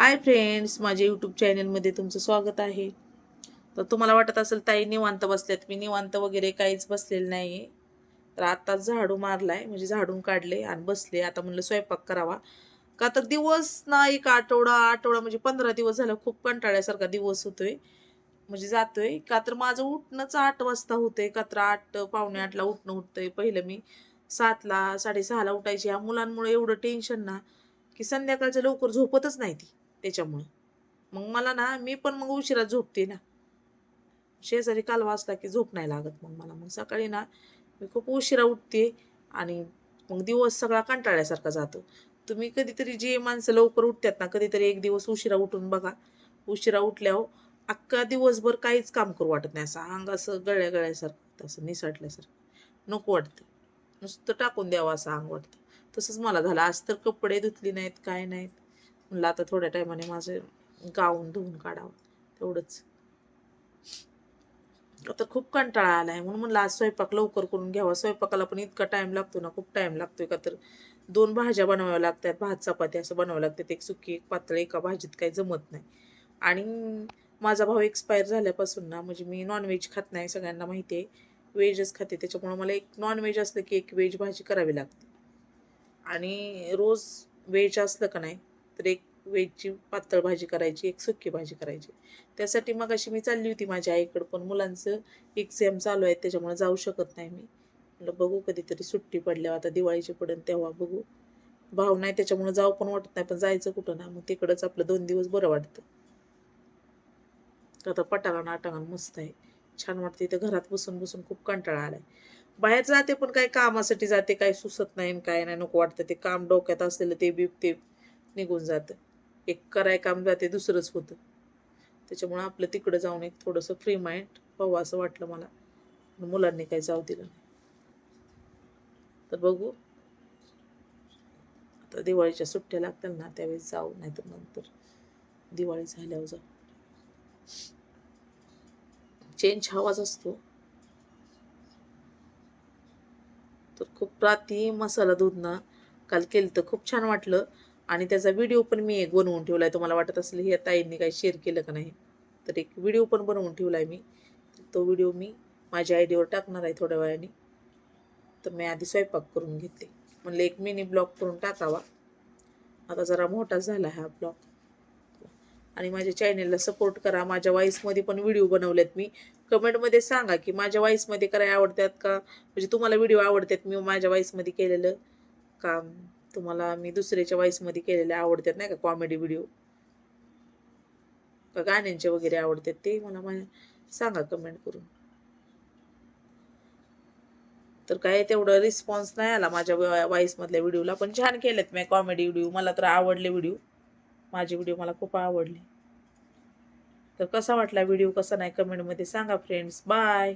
Hi friends माझ्या YouTube चॅनलमध्ये तुमचं स्वागत आहे. तर तुम्हाला वाटत असेल ताई निवांत बसल्यात मी निवांत वगैरे काहीच बसलेलं नाही आहे तर आत्ताच झाडू मारलाय म्हणजे झाडून काढले आणि बसले. आता म्हणलं स्वयंपाक करावा. का तर दिवस ना एक आठवडा आठवडा म्हणजे पंधरा दिवस झाला खूप कंटाळ्यासारखा दिवस होतोय. म्हणजे जातोय. का तर माझं उठणंच आठ वाजता होतंय. का तर आठ पावणे आठला उठणं उठतंय. पहिलं मी सातला साडेसहाला उठायची. ह्या मुलांमुळे एवढं टेन्शन ना की संध्याकाळचं लवकर झोपतच नाही ती. त्याच्यामुळं. मग मला ना मी पण मग उशिरा झोपते ना. शेजारी काल असला की झोप नाही लागत मग मला. मग सकाळी ना मी खूप उशिरा उठते आणि मग दिवस सगळा कंटाळ्यासारखा जातो. तुम्ही कधीतरी जे माणसं लवकर उठतात ना कधीतरी एक दिवस उशिरा उठून बघा. उशिरा उठल्यावर अख्खा दिवसभर काहीच काम करू वाटत नाही. असं अंग असं गळ्या गळ्यासारखं तसं निसटल्यासारखं. नको वाटतं. नुसतं टाकून द्यावं असं अंग वाटतं. तसंच मला झालं. आज तर कपडे धुतली नाहीत काय नाहीत. म्हणलं आता थोड्या टायमाने माझं गाऊन धुवून काढावं तेवढंच. आता खूप कंटाळा आला आहे म्हणून म्हणलं आज स्वयंपाक लवकर करून घ्यावा. स्वयंपाकाला पण इतका टाइम लागतो ना खूप टाइम लागतोय का तर दोन भाज्या बनवाव्या लागतात भात चपाती असं बनवावं लागतात एक सुकी एक पातळ एका भाजीत काही जमत नाही. आणि माझा भाऊ एक्सपायर झाल्यापासून ना म्हणजे मी नॉनव्हेज खात नाही सगळ्यांना माहिती आहे. व्हेजच खाते त्याच्यामुळे मला एक नॉनव्हेज असलं की एक व्हेज भाजी करावी लागते. आणि रोज व्हेज असलं का नाही तर एक वेजची पातळ भाजी करायची एक सुकी भाजी करायची. त्यासाठी मग अशी मी चालली होती माझ्या आईकडं पण मुलांचं एक्झाम चालू आहे त्याच्यामुळे जाऊ शकत नाही मी. म्हटलं बघू कधीतरी सुट्टी पडल्यावर आता दिवाळीची पडेल तेव्हा बघू. भाव नाही त्याच्यामुळे जाऊ पण वाटत नाही पण जायचं कुठं ना मग तिकडंच आपलं दोन दिवस बरं वाटतं. आता पटांगण आटांगण मस्त आहे. छान वाटते इथं घरात बसून बसून खूप कंटाळा आलाय. बाहेर जाते पण काही कामासाठी जाते काही सुचत नाही काय नाही नको वाटतं. ते काम डोक्यात असलेलं ते बी ते निघून जातं. एक कराय काम जाते दुसरंच होतं. त्याच्यामुळं आपलं तिकडं जाऊन एक थोडंसं फ्री माइंड व्हावं असं वाटलं मला. मुलांनी काही जाऊ दिलं नाही. तर बघू. आता दिवाळीच्या सुट्ट्या लागतील ना त्यावेळेस जाऊ नाहीतर नंतर दिवाळी झाल्यावर जाऊ. चेंज हवाच असतो. तर खूप रात्री मसाला दूध ना काल केलं तर खूप छान वाटलं. आणि त्याचा व्हिडिओ पण मी एक बनवून ठेवला आहे तुम्हाला वाटत असेल हे ताईंनी काही शेअर केलं का नाही? तर एक व्हिडिओ पण बनवून ठेवला आहे मी. तो व्हिडिओ मी माझ्या आयडीवर टाकणार आहे थोड्या वेळाने. तर मी आधी स्वयंपाक करून घेतले म्हणलं एक मिनी ब्लॉग करून टाकावा. आता जरा मोठा झाला हा ब्लॉग आणि माझ्या चॅनेलला सपोर्ट करा. माझ्या वॉईसमध्ये पण व्हिडिओ बनवलेत मी. कमेंटमध्ये सांगा की माझ्या वॉईसमध्ये करायला आवडतात का? म्हणजे तुम्हाला व्हिडिओ आवडतात मी माझ्या वॉईसमध्ये केलेलं का तुम्हाला मी दुसऱ्याच्या वॉईसमध्ये केलेले आवडतात नाही का कॉमेडी व्हिडिओ का गाण्यांचे वगैरे आवडतात ते मला मा- सांगा कमेंट करून. तर काय तेवढं रिस्पॉन्स नाही आला माझ्या वॉईसमधल्या व्हिडिओला पण छान केलेत मी कॉमेडी व्हिडिओ मला तर आवडले व्हिडिओ माझे व्हिडिओ मला खूप आवडले. तर कसा वाटला व्हिडिओ कसा नाही कमेंटमध्ये सांगा फ्रेंड्स बाय